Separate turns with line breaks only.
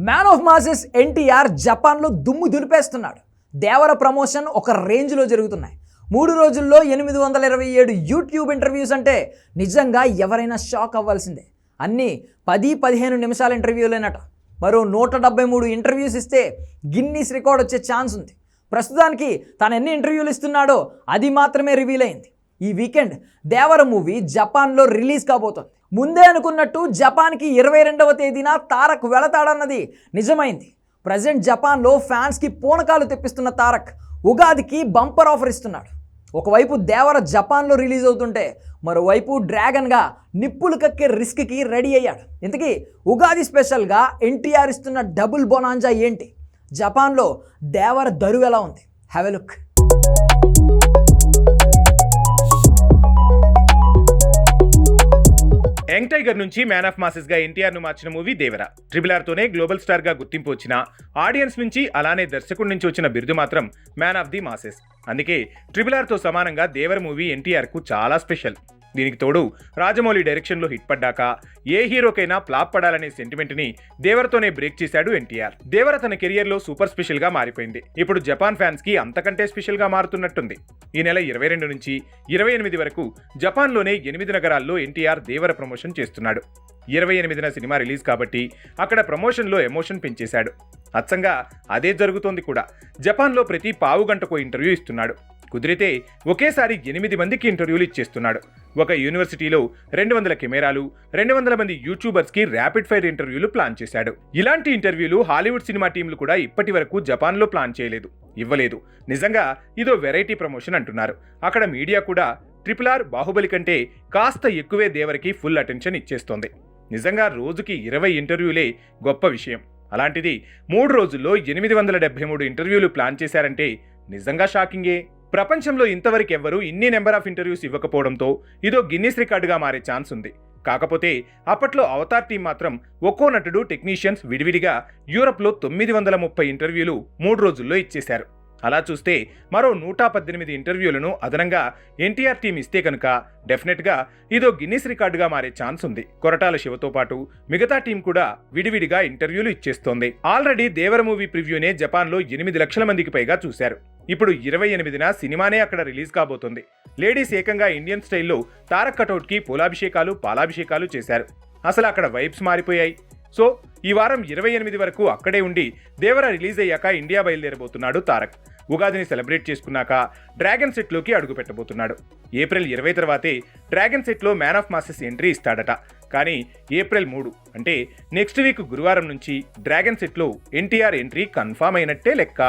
Man of masses NTR జపాన్లో దుమ్ము దులిపేస్తున్నాడు. దేవర promotion ఒక రేంజ్లో జరుగుతున్నాయి. మూడు రోజుల్లో ఎనిమిది వందల ఇరవై ఏడు యూట్యూబ్ ఇంటర్వ్యూస్ అంటే నిజంగా ఎవరైనా షాక్ అవ్వాల్సిందే. అన్నీ పది పదిహేను నిమిషాల ఇంటర్వ్యూలేనట. మరో నూట డెబ్బై మూడు ఇంటర్వ్యూస్ ఇస్తే గిన్నీస్ రికార్డ్ వచ్చే ఛాన్స్ ఉంది. ప్రస్తుతానికి తాను ఎన్ని ఇంటర్వ్యూలు ఇస్తున్నాడో అది మాత్రమే రివీల్ అయింది. ఈ వీకెండ్ దేవర మూవీ జపాన్లో రిలీజ్ కాబోతోంది. ముందే అనుకున్నట్టు జపాన్కి ఇరవై రెండవ తేదీన తారక్ వెళతాడన్నది నిజమైంది. ప్రజెంట్ జపాన్లో ఫ్యాన్స్కి పూనకాలు తెప్పిస్తున్న తారక్ ఉగాదికి బంపర్ ఆఫర్ ఇస్తున్నాడు. ఒకవైపు దేవర జపాన్లో రిలీజ్ అవుతుంటే మరోవైపు డ్రాగన్గా నిప్పులు కక్కే రిస్క్కి రెడీ అయ్యాడు. ఇంతకీ ఉగాది స్పెషల్గా ఎన్టీఆర్ ఇస్తున్న డబుల్ బొనాంజా ఏంటి? జపాన్లో దేవర దరువు ఎలా ఉంది? Have a look
young tiger నుంచి మ్యాన్ ఆఫ్ మాసెస్గా ఎన్టీఆర్ను మార్చిన మూవీ దేవరా. ట్రిపుల్ ఆర్ తోనే గ్లోబల్ స్టార్గా గుర్తింపు వచ్చిన ఆడియన్స్ నుంచి అలానే దర్శకుడి నుంచి వచ్చిన బిరుదు మాత్రం మ్యాన్ ఆఫ్ ది మాసెస్. అందుకే ట్రిపుల్ ఆర్తో సమానంగా దేవర మూవీ ఎన్టీఆర్కు చాలా స్పెషల్. దీనికి తోడు రాజమౌళి డైరెక్షన్లో హిట్ పడ్డాక ఏ హీరోకైనా ఫ్లాప్ పడాలనే సెంటిమెంట్ని దేవరతోనే బ్రేక్ చేశాడు ఎన్టీఆర్. దేవర తన కెరియర్లో సూపర్ స్పెషల్గా మారిపోయింది. ఇప్పుడు జపాన్ ఫ్యాన్స్కి అంతకంటే స్పెషల్గా మారుతున్నట్టుంది. ఈ నెల ఇరవై రెండు నుంచి ఇరవై ఎనిమిది వరకు జపాన్లోనే ఎనిమిది నగరాల్లో ఎన్టీఆర్ దేవర ప్రమోషన్ చేస్తున్నాడు. ఇరవై ఎనిమిదిన సినిమా రిలీజ్ కాబట్టి అక్కడ ప్రమోషన్లో ఎమోషన్ పెంచేశాడు. అచ్చంగా అదే జరుగుతోంది కూడా. జపాన్లో ప్రతి పావు గంటకు ఇంటర్వ్యూ ఇస్తున్నాడు. కుదిరితే ఒకేసారి ఎనిమిది మందికి ఇంటర్వ్యూలు ఇచ్చేస్తున్నాడు. ఒక యూనివర్సిటీలో రెండు వందల కెమెరాలు రెండు వందల మంది యూట్యూబర్స్కి ర్యాపిడ్ ఫైర్ ఇంటర్వ్యూలు ప్లాన్ చేశాడు. ఇలాంటి ఇంటర్వ్యూలు హాలీవుడ్ సినిమా టీంలు కూడా ఇప్పటి వరకు జపాన్లో ప్లాన్ చేయలేదు. ఇవ్వలేదు. నిజంగా ఇదో వెరైటీ ప్రమోషన్ అంటున్నారు. అక్కడ మీడియా కూడా ట్రిపుల్ ఆర్ బాహుబలి కంటే కాస్త ఎక్కువే దేవరికి ఫుల్ అటెన్షన్ ఇచ్చేస్తోంది. నిజంగా రోజుకి ఇరవై ఇంటర్వ్యూలే గొప్ప విషయం. అలాంటిది మూడు రోజుల్లో ఎనిమిది వందల డెబ్బై మూడు ఇంటర్వ్యూలు ప్లాన్ చేశారంటే నిజంగా షాకింగే. ప్రపంచంలో ఇంతవరకు ఎవ్వరూ ఇన్ని నెంబర్ ఆఫ్ ఇంటర్వ్యూస్ ఇవ్వకపోవడంతో ఇదో గిన్నిస్ రికార్డుగా మారే ఛాన్స్ ఉంది. కాకపోతే అప్పట్లో అవతార్ టీం మాత్రం ఒక్కో నటుడు టెక్నీషియన్స్ విడివిడిగా యూరప్లో తొమ్మిది వందల ముప్పై ఇంటర్వ్యూలు మూడు రోజుల్లో ఇచ్చేశారు. అలా చూస్తే మరో నూట పద్దెనిమిది ఇంటర్వ్యూలను అదనంగా ఎన్టీఆర్ టీం ఇస్తే కనుక డెఫినెట్గా ఇదో గిన్నిస్ రికార్డుగా మారే ఛాన్స్ ఉంది. కొరటాల శివతో పాటు మిగతా టీం కూడా విడివిడిగా ఇంటర్వ్యూలు ఇచ్చేస్తోంది. ఆల్రెడీ దేవర మూవీ ప్రివ్యూనే జపాన్లో ఎనిమిది లక్షల మందికి పైగా చూశారు. ఇప్పుడు ఇరవై ఎనిమిదిన సినిమానే అక్కడ రిలీజ్ కాబోతుంది. లేడీస్ ఏకంగా ఇండియన్ స్టైల్లో తారక్ కటౌట్కి పూలాభిషేకాలు పాలాభిషేకాలు చేశారు. అసలు అక్కడ వైబ్స్ మారిపోయాయి. సో ఈ వారం ఇరవై ఎనిమిది వరకు అక్కడే ఉండి దేవర రిలీజ్ అయ్యాక ఇండియా బయలుదేరబోతున్నాడు తారక్. ఉగాదిని సెలబ్రేట్ చేసుకున్నాక డ్రాగన్ సెట్లోకి అడుగు పెట్టబోతున్నాడు ఏప్రిల్ ఇరవై తర్వాతే డ్రాగన్ సెట్లో మ్యాన్ ఆఫ్ మాసెస్ ఎంట్రీ ఇస్తాడట. కానీ ఏప్రిల్ మూడు అంటే నెక్స్ట్ వీక్ గురువారం నుంచి డ్రాగన్ సెట్లో ఎన్టీఆర్ ఎంట్రీ కన్ఫామ్ అయినట్టే లెక్క.